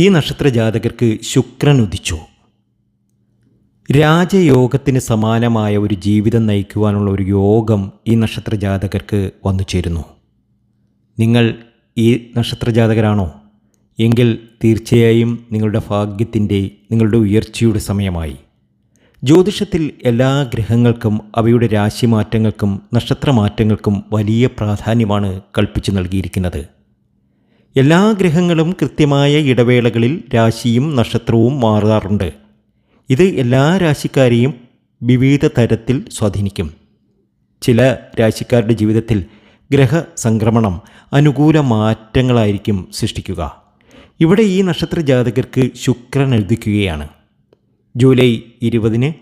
ഈ നക്ഷത്ര ജാതകർക്ക് ശുക്രൻ ഉദിച്ചു. രാജയോഗത്തിന് സമാനമായ ഒരു ജീവിതം നയിക്കുവാനുള്ള ഒരു യോഗം ഈ നക്ഷത്ര ജാതകർക്ക് വന്നു ചേരുന്നു. നിങ്ങൾ ഈ നക്ഷത്ര ജാതകരാണോ എങ്കിൽ തീർച്ചയായും നിങ്ങളുടെ ഭാഗ്യത്തിന്റെ നിങ്ങളുടെ ഉയർച്ചയുടെ സമയമായി. ജ്യോതിഷത്തിൽ എല്ലാ ഗ്രഹങ്ങൾക്കും അവയുടെ രാശിമാറ്റങ്ങൾക്കും നക്ഷത്രമാറ്റങ്ങൾക്കും വലിയ പ്രാധാന്യമാണ് കൽപ്പിച്ചു നൽകിയിരിക്കുന്നത്. എല്ലാ ഗ്രഹങ്ങളും കൃത്യമായ ഇടവേളകളിൽ രാശിയും നക്ഷത്രവും മാറാറുണ്ട്. ഇത് എല്ലാ രാശിക്കാരെയും വിവിധ തരത്തിൽ സ്വാധീനിക്കും. ചില രാശിക്കാരുടെ ജീവിതത്തിൽ ഗ്രഹ സംക്രമണം അനുകൂല മാറ്റങ്ങളായിരിക്കും സൃഷ്ടിക്കുക. ഇവിടെ ഈ നക്ഷത്ര ജാതകർക്ക് ശുക്രൻ എഴുതിക്കുകയാണ്. ജൂലൈ ഇരുപതിന്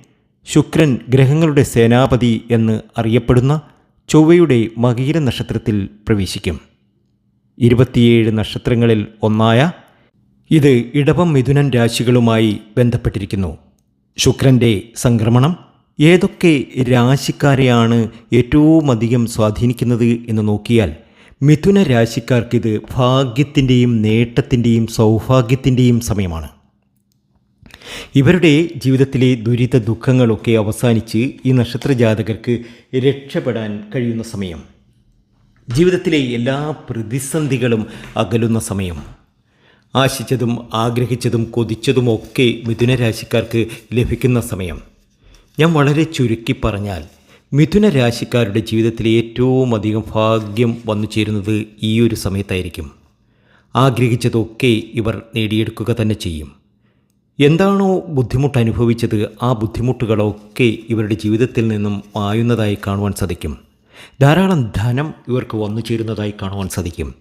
ശുക്രൻ ഗ്രഹങ്ങളുടെ സേനാപതി എന്ന് അറിയപ്പെടുന്ന ചൊവ്വയുടെ മകീര നക്ഷത്രത്തിൽ പ്രവേശിക്കും. ഇരുപത്തിയേഴ് നക്ഷത്രങ്ങളിൽ ഒന്നായ ഇത് ഇടവം മിഥുനൻ രാശികളുമായി ബന്ധപ്പെട്ടിരിക്കുന്നു. ശുക്രന്റെ സംക്രമണം ഏതൊക്കെ രാശിക്കാരെയാണ് ഏറ്റവും അധികം സ്വാധീനിക്കുന്നത് എന്ന് നോക്കിയാൽ മിഥുന രാശിക്കാർക്കിത് ഭാഗ്യത്തിന്റെയും നേട്ടത്തിന്റെയും സൗഭാഗ്യത്തിന്റെയും സമയമാണ്. ഇവരുടെ ജീവിതത്തിലെ ദുരിത ദുഃഖങ്ങളൊക്കെ അവസാനിച്ച് ഈ നക്ഷത്ര ജാതകർക്ക് രക്ഷപ്പെടാൻ കഴിയുന്ന സമയം. ജീവിതത്തിലെ എല്ലാ പ്രതിസന്ധികളും അകലുന്ന സമയം. ആശിച്ചതും ആഗ്രഹിച്ചതും കൊതിച്ചതുമൊക്കെ മിഥുനരാശിക്കാർക്ക് ലഭിക്കുന്ന സമയം. ഞാൻ വളരെ ചുരുക്കി പറഞ്ഞാൽ മിഥുനരാശിക്കാരുടെ ജീവിതത്തിലെ ഏറ്റവും അധികം ഭാഗ്യം വന്നു ചേരുന്നത് ഈ ഒരു സമയത്തായിരിക്കും. ആഗ്രഹിച്ചതൊക്കെ ഇവർ നേടിയെടുക്കുക തന്നെ ചെയ്യും. എന്താണോ ബുദ്ധിമുട്ട് അനുഭവിച്ചത് ആ ബുദ്ധിമുട്ടുകളൊക്കെ ഇവരുടെ ജീവിതത്തിൽ നിന്നും മായുന്നതായി കാണുവാൻ സാധിക്കും. ധാരാളം ധനം ഇവർക്ക് വന്നു ചേരുന്നതായി കാണുവാൻ സാധിക്കും.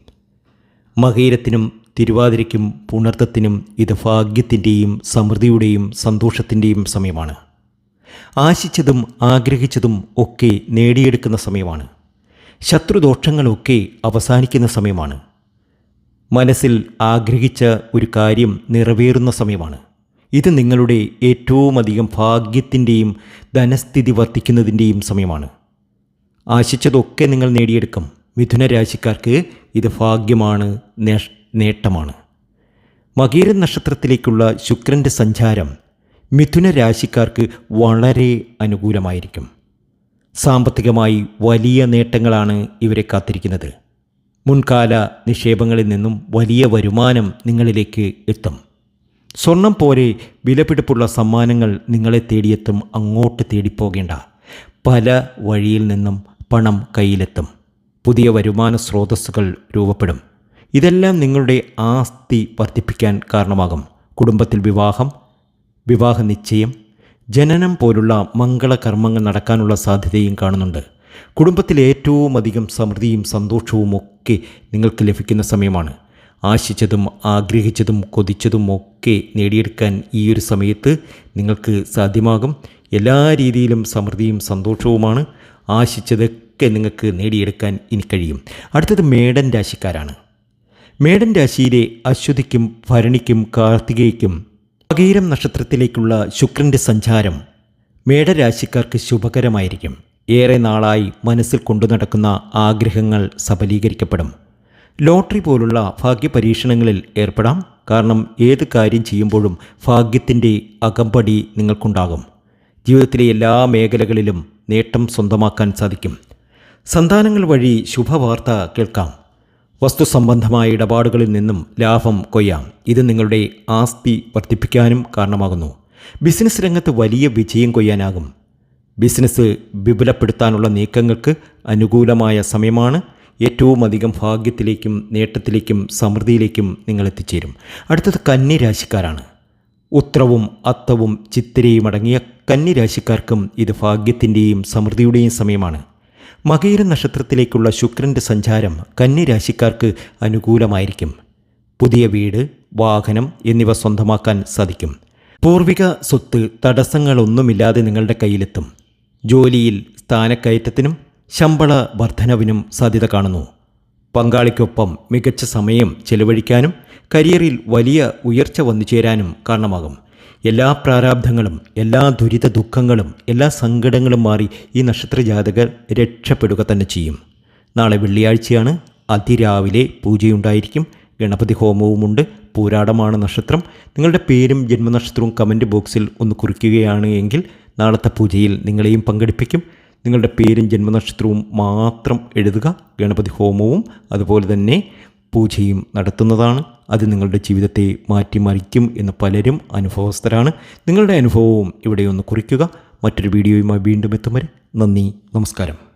മഹീരത്തിനും തിരുവാതിരയ്ക്കും പുണർത്തത്തിനും ഇത് ഭാഗ്യത്തിന്റെയും സമൃദ്ധിയുടെയും സന്തോഷത്തിന്റെയും സമയമാണ്. ആശിച്ചതും ആഗ്രഹിച്ചതും ഒക്കെ നേടിയെടുക്കുന്ന സമയമാണ്. ശത്രുദോഷങ്ങളൊക്കെ അവസാനിക്കുന്ന സമയമാണ്. മനസ്സിൽ ആഗ്രഹിച്ച ഒരു കാര്യം നിറവേറുന്ന സമയമാണ്. ഇത് നിങ്ങളുടെ ഏറ്റവും അധികം ഭാഗ്യത്തിന്റെയും ധനസ്ഥിതി വർദ്ധിക്കുന്നതിന്റെയും സമയമാണ്. ആശിച്ചതൊക്കെ നിങ്ങൾ നേടിയെടുക്കും. മിഥുന രാശിക്കാർക്ക് ഇത് ഭാഗ്യമാണ് നേട്ടമാണ്. മകീര നക്ഷത്രത്തിലേക്കുള്ള ശുക്രന്റെ സഞ്ചാരം മിഥുന രാശിക്കാർക്ക് വളരെ അനുകൂലമായിരിക്കും. സാമ്പത്തികമായി വലിയ നേട്ടങ്ങളാണ് ഇവരെ കാത്തിരിക്കുന്നത്. മുൻകാല നിക്ഷേപങ്ങളിൽ നിന്നും വലിയ വരുമാനം നിങ്ങളിലേക്ക് എത്തും. സ്വർണം പോലെ വിലപിടിപ്പുള്ള സമ്മാനങ്ങൾ നിങ്ങളെ തേടിയെത്തും അങ്ങോട്ട് തേടിപ്പോകേണ്ട. പല വഴിയിൽ നിന്നും പണം കയ്യിലെത്തും. പുതിയ വരുമാന സ്രോതസ്സുകൾ രൂപപ്പെടും. ഇതെല്ലാം നിങ്ങളുടെ ആസ്തി വർദ്ധിപ്പിക്കാൻ കാരണമാകും. കുടുംബത്തിൽ വിവാഹം വിവാഹ നിശ്ചയം ജനനം പോലുള്ള മംഗളകർമ്മങ്ങൾ നടക്കാനുള്ള സാധ്യതയും കാണുന്നുണ്ട്. കുടുംബത്തിൽ ഏറ്റവും അധികം സമൃദ്ധിയും സന്തോഷവും ഒക്കെ നിങ്ങൾക്ക് ലഭിക്കുന്ന സമയമാണ്. ആശിച്ചതും ആഗ്രഹിച്ചതും കൊതിച്ചതും ഒക്കെ നേടിയെടുക്കാൻ ഈ ഒരു സമയത്ത് നിങ്ങൾക്ക് സാധ്യമാകും. എല്ലാ രീതിയിലും സമൃദ്ധിയും സന്തോഷവുമാണ്. ആശിച്ചതൊക്കെ നിങ്ങൾക്ക് നേടിയെടുക്കാൻ ഇനി കഴിയും. അടുത്തത് മേടൻ രാശിക്കാരാണ്. മേടൻ രാശിയിലെ അശ്വതിക്കും ഭരണിക്കും കാർത്തികയ്ക്കും പകീരം നക്ഷത്രത്തിലേക്കുള്ള ശുക്രന്റെ സഞ്ചാരം മേടരാശിക്കാർക്ക് ശുഭകരമായിരിക്കും. ഏറെ നാളായി മനസ്സിൽ കൊണ്ടു നടക്കുന്ന ആഗ്രഹങ്ങൾ സഫലീകരിക്കപ്പെടും ലോട്ടറി പോലുള്ള ഭാഗ്യപരീക്ഷണങ്ങളിൽ ഏർപ്പെടാം. കാരണം ഏത് കാര്യം ചെയ്യുമ്പോഴും ഭാഗ്യത്തിന്റെ അകമ്പടി നിങ്ങൾക്കുണ്ടാകും. ജീവിതത്തിലെ എല്ലാ മേഖലകളിലും നേട്ടം സ്വന്തമാക്കാൻ സാധിക്കും. സന്താനങ്ങൾ വഴി ശുഭവാർത്ത കേൾക്കാം. വസ്തു സംബന്ധമായ ഇടപാടുകളിൽ നിന്നും ലാഭം കൊയ്യാം. ഇത് നിങ്ങളുടെ ആസ്തി വർദ്ധിപ്പിക്കാനും കാരണമാകുന്നു. ബിസിനസ് രംഗത്ത് വലിയ വിജയം കൊയ്യാനാകും. ബിസിനസ് വിപുലപ്പെടുത്താനുള്ള നീക്കങ്ങൾക്ക് അനുകൂലമായ സമയമാണ്. ഏറ്റവും അധികം ഭാഗ്യത്തിലേക്കും നേട്ടത്തിലേക്കും സമൃദ്ധിയിലേക്കും നിങ്ങൾ എത്തിച്ചേരും. അടുത്തത് കന്നി രാശിക്കാരാണ് ഉത്രവും അത്തവും ചിത്തിരയും അടങ്ങിയ കന്നിരാശിക്കാർക്കും ഇത് ഭാഗ്യത്തിന്റെയും സമൃദ്ധിയുടെയും സമയമാണ്. മകയിര നക്ഷത്രത്തിലേക്കുള്ള ശുക്രന്റെ സഞ്ചാരം കന്നിരാശിക്കാർക്ക് അനുകൂലമായിരിക്കും. പുതിയ വീട് വാഹനം എന്നിവ സ്വന്തമാക്കാൻ സാധിക്കും. പൂർവിക സ്വത്ത് തടസ്സങ്ങളൊന്നുമില്ലാതെ നിങ്ങളുടെ കയ്യിലെത്തും. ജോലിയിൽ സ്ഥാനക്കയറ്റത്തിനും ശമ്പള വർധനവിനും സാധ്യത കാണുന്നു. പങ്കാളിക്കൊപ്പം മികച്ച സമയം ചെലവഴിക്കാനും കരിയറിൽ വലിയ ഉയർച്ച വന്നു ചേരാനും കാരണമാകും. എല്ലാ പ്രാരാബ്ധങ്ങളും എല്ലാ ദുരിത ദുഃഖങ്ങളും എല്ലാ സങ്കടങ്ങളും മാറി ഈ നക്ഷത്ര ജാതകർ രക്ഷപ്പെടുക തന്നെ ചെയ്യും. നാളെ വെള്ളിയാഴ്ചയാണ് അതിരാവിലെ പൂജയുണ്ടായിരിക്കും. ഗണപതി ഹോമവുമുണ്ട്. പൂരാടമാണ് നക്ഷത്രം. നിങ്ങളുടെ പേരും ജന്മനക്ഷത്രവും കമന്റ് ബോക്സിൽ ഒന്ന് കുറിക്കുകയാണ് എങ്കിൽ നാളത്തെ പൂജയിൽ നിങ്ങളെയും പങ്കെടുപ്പിക്കും. നിങ്ങളുടെ പേരും ജന്മനക്ഷത്രവും മാത്രം എഴുതുക. ഗണപതി ഹോമവും അതുപോലെ തന്നെ പൂജയും നടത്തുന്നതാണ്. അത് നിങ്ങളുടെ ജീവിതത്തെ മാറ്റിമറിക്കും എന്ന് പലരും അനുഭവസ്ഥരാണ്. നിങ്ങളുടെ അനുഭവവും ഇവിടെ ഒന്ന് കുറിക്കുക. മറ്റൊരു വീഡിയോയുമായി വീണ്ടും എത്തും വരെ നന്ദി നമസ്കാരം.